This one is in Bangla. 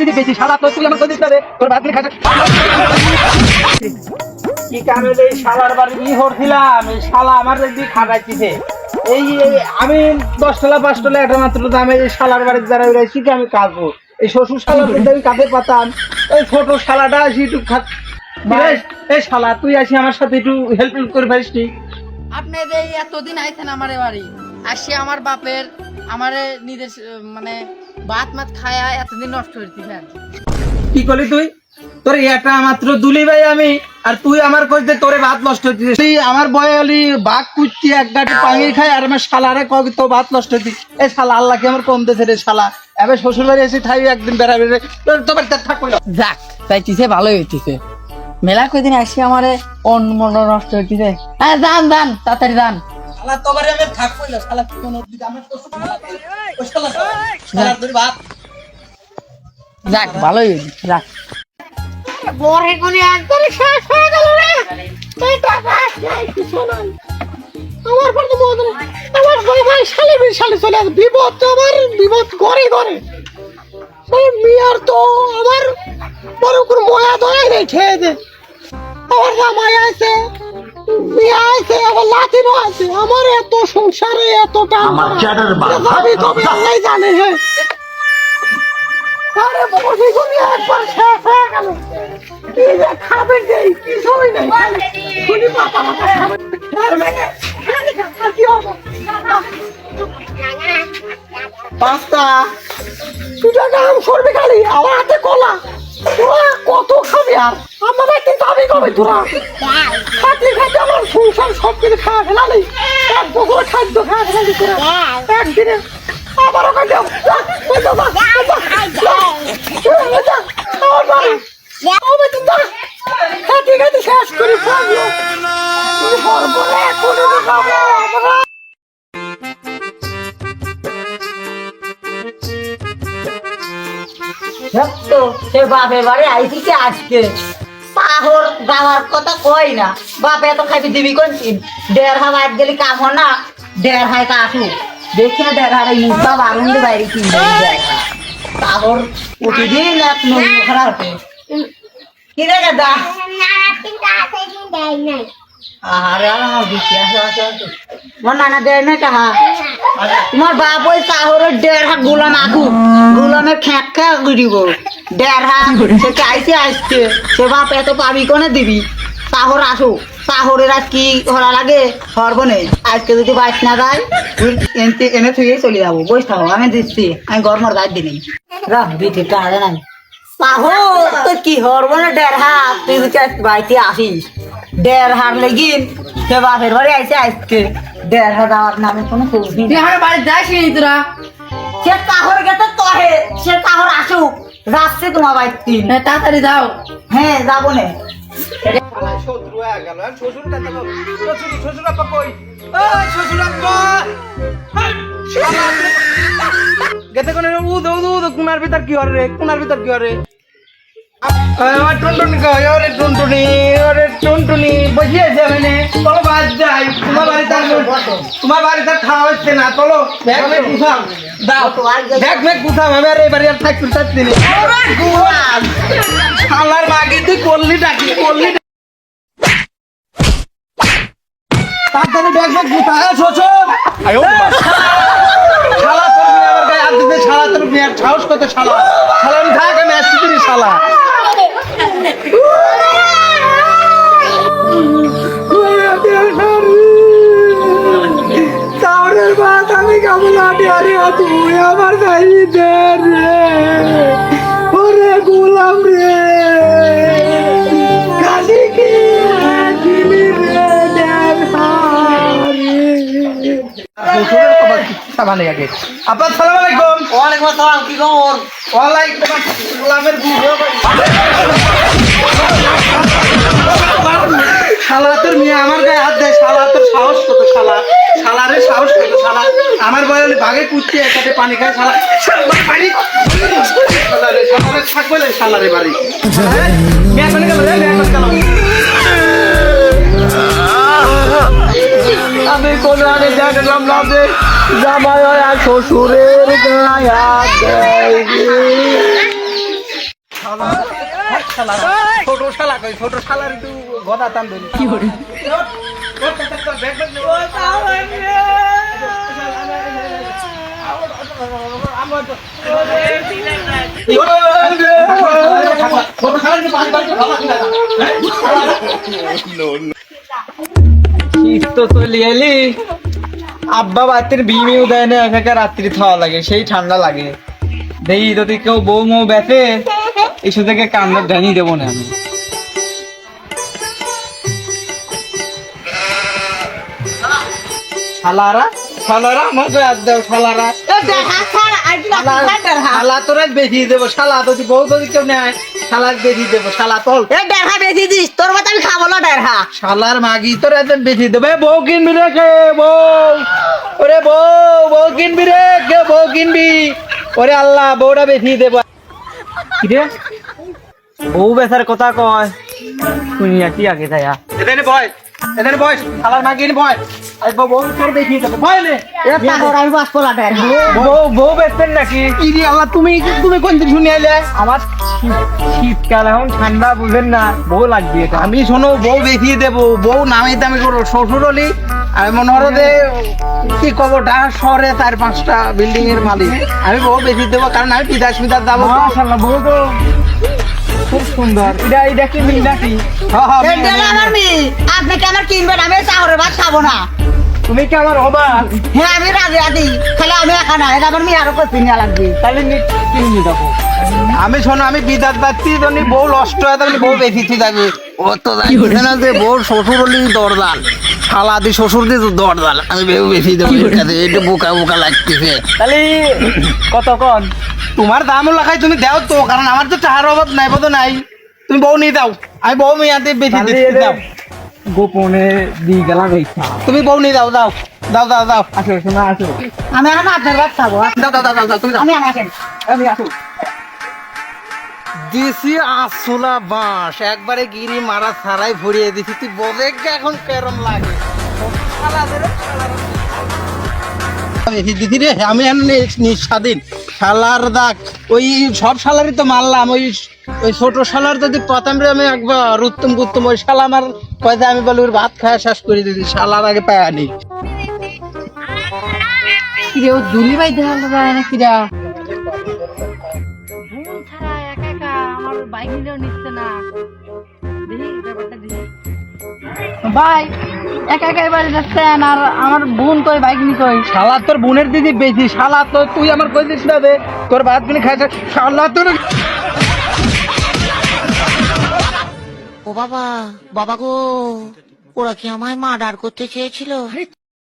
দিদি বেশি তো তুই আমার দিতে হবে তোর ভাত খাতে কি কারণে এই শালার বাড়ি হরছিলাম? এই শালা আমার দিদি খাটাইতেছে। এই আমি দশ টালা পাঁচ টালা একটা মাত্র দামে এই শালার বাড়ির দ্বারা রয়েছি কি আমি কাটবো এই শ্বশুর শালা কিন্তু আমি কাটে পাতাম এই ছোট শালাটা আসি একটু খাত এই শালা তুই আসি আমার সাথে একটু হেল্প হেল্প করে পারিস আপনি যে এতদিন আইছেন আমার বাড়ি আসি আমার বাপের আমার নিজের মানে ভাত মাত খায়া এতদিন নষ্ট দিবেন কি করলি তুই? তোর একটা মাত্র দুলি ভাই আমি আর তুই আমার কইতে তোরে ভাত নষ্ট হচ্ছে তুই আমার বয়ে হলি বাঘ কুচি এক গাঁটি পাঙি খাই আর আমার শালারে কবি তো ভাত নষ্ট হচ্ছে এ শালা আল্লাহকে আমার কম দেশে রে শালা? এবার শ্বশুর বাড়ি এসে ঠাই একদিন বেড়াবে রে। তোর তোমার থাকবে না। যাক তাইতিছে ভালোই হইতিছে। মেলা কয়দিন আসি আমারে অন্য মন নষ্ট হইতিছে। হ্যাঁ যান যান তাড়াতাড়ি যান। শালা তোমার আমি না শালা দিকে আমার তো ও শালা। শালা তোর যাক ভালোই হইছে যাক। বরে গুলি একবারে শেষ হয়ে গেল রে। এই টাকা নাই কিছু নাই। আমার পর তো মনে আমার ভাই ভাই শালে বিল শালে চলে আসে বিপদ তো আমার বিপদ করে করে ওই মিয়ার তো আমার বড় করে ময়া দয় নেই খেয়ে দে। আমার আছে আছে লাতিনও আছে আমার এত সংসারে এত তবে আল্লাহ জানে হ্যাঁ। হয়ে গেল। কি যে খাবে নেই কিছুই নেই। শুনি মাথা মাথা খাবে। আর মেঘে আর কি হবে? পাঁচটা। দুটা গাম করবি খালি, আমার কত খাবি আর? আমার একদিন যাবি কবে তোরা। খাটলি খাটে আমার সংসার সব কিছু খাওয়া ফেলালি এক বছর খাদ্য খাওয়া ফেলালি তোরা। একদিনে খাটি খাটি শেষ করে ফেলল। করব কোনো তো সে বাপের বাড়ি আইছি আজকে। পাহর যাওয়ার কথা কই না। বাপে তো খাবি দিবি কোনছিন দেড় হাত আজ গেলি কাম না, দেড় হাই কাশু দেখি না দেড় হারে মুখটা বারুন বাইরে কিনবে পাহর প্রতিদিন এক নম্বর খারাপ হতে কি রে দাদা? আরে আমার দিচ্ছি আসো আসো আসো মোর নানা দেয় না টাহা তোমার বাপ ওই চাহরের দেড় হাত গোলাম আকু। খ্যাঁক খ্যাঁক দিব। দেড় হাত সে চাইছে আসছে সে বাপ এত পাবি কোনে দিবি? চাহর আসো চাহরের আজ কি হরা লাগে? হরব নেই আজকে যদি বাইক না যায় এনে থুয়ে চলে যাব। বসে থাকো আমি দিচ্ছি আমি গরমের গাছ দিনি রাখ দিতে টাকা নাই। চাহর তো কি হরব না দেড় হাত? তুই যদি বাড়িতে আসিস দেড় হাত লেগিন সে বাপের বাড়ি আইসে আজকে। দেড় হাত আমার নামে কোনো খোঁজ নেই। বাড়ি যাস তোরা? সে কাহর গেছে তহে সে কাহর আসুক। যাচ্ছে তোমার বাড়িতে হ্যাঁ, তাড়াতাড়ি যাও। হ্যাঁ যাব না। শত্রু হয়ে গেল আর শ্বশুর শ্বশুর শ্বশুর আপা কই ও শ্বশুর আপা হাই, শালা আপনি- গেতে কোনে উদ উদ উদ কুনার ভিতর কি? হরে কুনার ভিতর কি হরে আমার টুনটুনি ওরে টুনটুনি। তোমার বাড়িতে খাওয়া হচ্ছে না চলো। ব্যাগ ব্যাগ গুছাও দাও। ব্যাগ ব্যাগ গুছাও আমি আর এই বাড়ি আর থাকতে চাচ্ছি না। শালার মাগে তুই করলি ডাকি করলি তাড়াতাড়ি ব্যাগ ব্যাগ গুছা এ শ্বশুর শালা তোর মেয়ে আমার গায়ে হাত দিতে শালা তোর মেয়ের সাহস কত শালা। শালা আমি থাক আমি আসছি শালা। আরে তুই আমার খাইবি দে রে। ওরে গোলাম রে। কাশি কি দিলি রে আপনার সালাম আলাইকুম। ওয়ালাইকুম আসসালাম কি খবর? ওয়ালাইকুম আসসালামের শালা তোর মেয়ে আমার গায়ে হাত দেয় শালা তোর সাহস কত শালা। শালারে সাহস কত শালা। আমার বয়ালে বাঘে কুচতে একাতে পানি খায় শালা। শালার বাড়ি শালারে শালারে থাকবে না শালারে বাড়ি। হ্যাঁ? রে? দেখলাম না যে জামাই আর শ্বশুরের গায়ে শালা শালা ছোট শালা কই? ছোট শালার একটু গদা টান ধরি। কি করে? শীত তো চলে এলি। আব্বা বাতির বিমি উদয় না একা রাত্রি খাওয়া লাগে সেই ঠান্ডা লাগে। দেই যদি কেউ বউ মৌ বেঁচে ইস্যু থেকে কান্নার জানিয়ে দেবো না আমি। শালারা শালারা তো এক শালারা শালা তোরা বেশি দেবো শালা যদি বউ যদি কেউ নেয় শালার বেশি দেবো শালা তল এ বেশি দিস তোর মতো আমি খাব না দেড়হা শালার মাগি তোর একদম বেশি দেবে। বউ কিনবি রে কে বউ? ওরে বউ বউ কিনবি রে কে বউ কিনবি? ওরে আল্লাহ বউটা বেশি দেব। কিরে? বউ বেচার কথা কয়। শুনিয়া কি আগে যায়া। বয়। বউ বউ তোর দেবে নে। আমি বাঁচবো না দেড়হা বউ বউ বেচতেন নাকি? ইরি আল্লাহ তুমি তুমি কোন দিন শুনে এলে? আমার শীত- শীতকাল এখন ঠান্ডা বুঝেন না। বউ লাগবে আমি শোনো বউ বেশি দেবো। বউ নামে দামি করো। শ্বশুর হলি আমি মনে হলো যে কি কব ঢাকা শহরে চার পাঁচটা বিল্ডিং এর মালিক। আমি বউ বেশি দেবো কারণ আমি বিদাস বিদাস যাব বউ তো খুব সুন্দর। এটা এটা নাকি? আমার মেয়ে আপনি কেন কিনবেন? আমি চাহরের ভাত খাব না। তুমি কি আমার হবা হ্যাঁ আমি রাজি আছি তাহলে আমি একা না এটা আমার মেয়ে আরও করতে নেওয়া লাগবে? তাহলে কিনে দেবো আমি শোনো আমি বিদাত পাচ্ছি তুমি বউ নষ্ট হয় তাহলে বউ বেশি যাবে। ও তো না যে বউ শ্বশুর হলি দরদাল। শালা দি শ্বশুর দি তো দরদাল। আমি বেউ বেশি দেবো কাছে বোকা বোকা লাগতেছে। তাহলে কতক্ষণ? তোমার দামও লাগাই তুমি দাও তো কারণ আমার তো টাকার অভাব নাই বোধ নাই। তুমি বউ নিয়ে দাও আমি বউ মেয়াতে বেশি দাও গোপনে দিয়ে গেলাম তুমি বউ নিয়ে দাও দাও দাও দাও দাও আসো শোনা আসো। আমি এখন আপনার ভাত খাব। দাও দাও দাও দাও, তুমি আমি আমাকে আমি আসো। দিছি আসলা বাঁশ একবারে গিরি মারা ছাড়াই ভরিয়ে দিছি। তুই বলে এখন কেরম লাগে? রে আমি এখন নি- নিঃস্বাধীন। শালার দাগ। ওই সব শালারই তো মারলাম। ওই ওই ছোট শালার যদি প্রথম রে আমি একবার উত্তম উত্তম ওই শালা আমার কয়তে আমি বলি ওর ভাত খাওয়া শেষ করে দিছি শালার আগে পায় আনি কিরে ও দুলি ভাই দেখা যায় না কিরা বোন ছাড়া একা একা আমার বাইক নিলেও নিচ্ছে না। দেখি ব্যাপারটা দেখি। ভাই একা একা বাড়ি যাচ্ছেন আর আমার বোন কই বাইক নি কই শালা তোর বোনের দিদি বেশি। শালা তো তুই আমার কই দিস না রে? তোর ভাত গুলি খাইছে। শালা তোর ও বাবা বাবা গো ওরা কি আমায় মার্ডার করতে চেয়েছিল?